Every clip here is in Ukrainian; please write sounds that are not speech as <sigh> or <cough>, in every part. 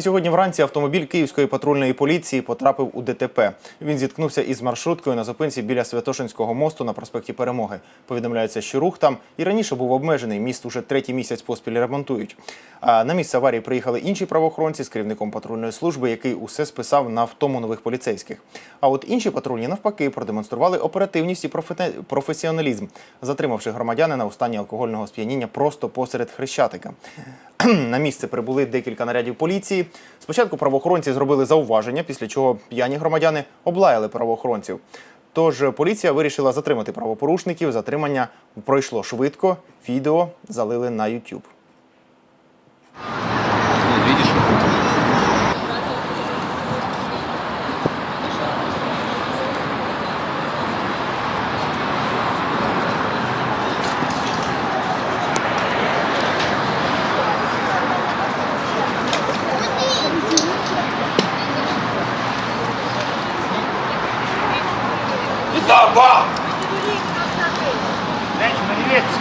Сьогодні вранці автомобіль Київської патрульної поліції потрапив у ДТП. Він зіткнувся із маршруткою на зупинці біля Святошинського мосту на проспекті Перемоги. Повідомляється, що рух там і раніше був обмежений. Міст уже третій місяць поспіль ремонтують. А на місце аварії приїхали інші правоохоронці з керівником патрульної служби, який усе списав на втому нових поліцейських. А от інші патрульні навпаки продемонстрували оперативність і профе- професіоналізм, затримавши громадянина у стані алкогольного сп'яніння просто посеред хрещатика. <clears throat> На місце прибули декілька нарядів поліції. Спочатку правоохоронці зробили зауваження, після чого п'яні громадяни облаяли правоохоронців. Тож поліція вирішила затримати правопорушників. Затримання пройшло швидко. Відео залили на YouTube. Мордова!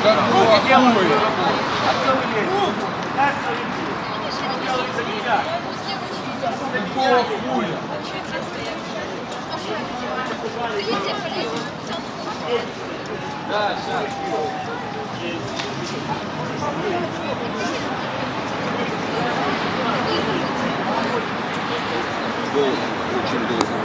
Какого хуя? Какого хуя? Да, сейчас. Долго, очень долго.